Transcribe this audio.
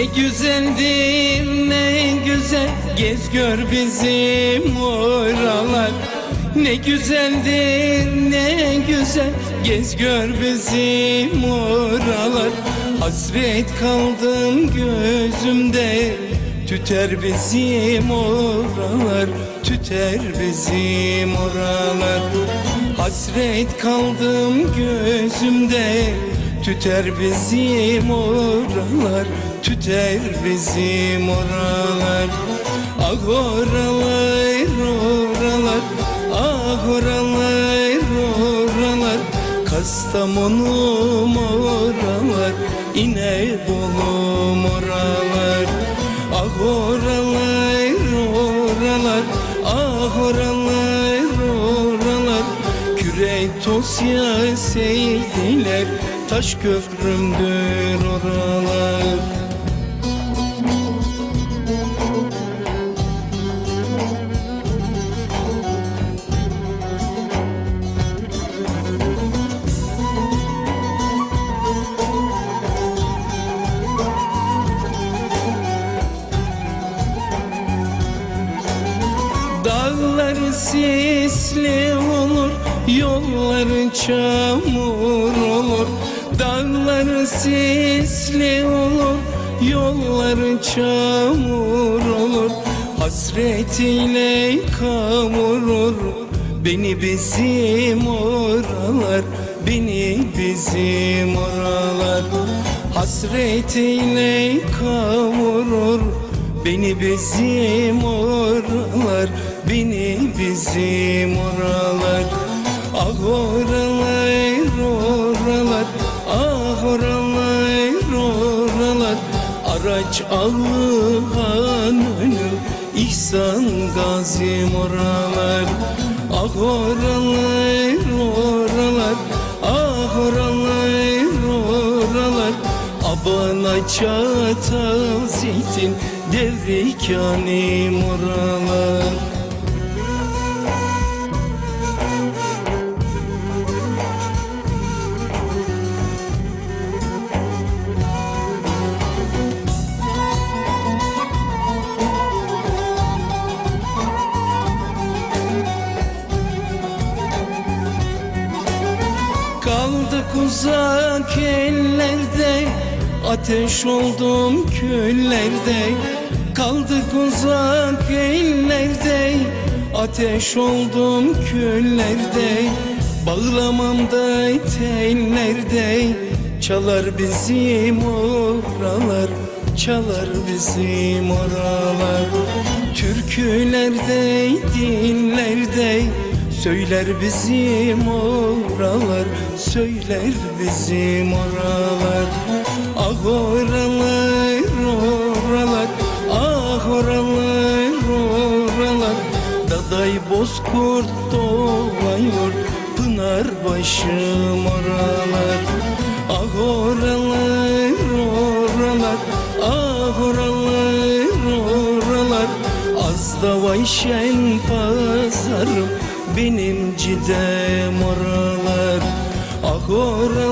Ne güzeldir ne güzel. Gez gör bizim oralar. Ne güzeldir ne güzel. Gez gör bizim oralar. Hasret kaldım gözümde. Tüter bizim oralar. Tüter bizim oralar. Hasret kaldım gözümde Tüter bizim oralar Tüter bizim oralar. Ah oralar oralar Ah oralar oralar. Kastamonu oralar İnebolu oralar. Ah oralar oralar Ah oralar oralar. Küre tosya seydiler Taş köprümdür oralar Dağları sisli olur, yolları çamur olur. Dağları sisli olur, yolları çamur olur. Hasretiyle kavurur beni bizim oralar, beni bizim oralar. Hasretiyle kavurur Beni bizim oralar Beni bizim oralar Ah oralar Araç ağıhan önüm İhsan gazim oralar Ah oralar oralar Ah oralar oralar. Abana çatal zeytin devri kanim oralar Kaldık uzak ellerde Ateş oldum küllerde. Kaldık uzak ellerde Ateş oldum küllerde. Bağlamamda tellerde Çalar bizim oralar Çalar bizim oralar. Türkülerde, dillerde Söyler bizim oralar Söyler bizim oralar. Ah oralar oralar Ah oralar oralar. Daday bozkurt doğuyor Pınar başım oralar. Ah oralar oralar Ah oralar oralar. Az da vayşen pazarım benim cidem oralar Ah oralar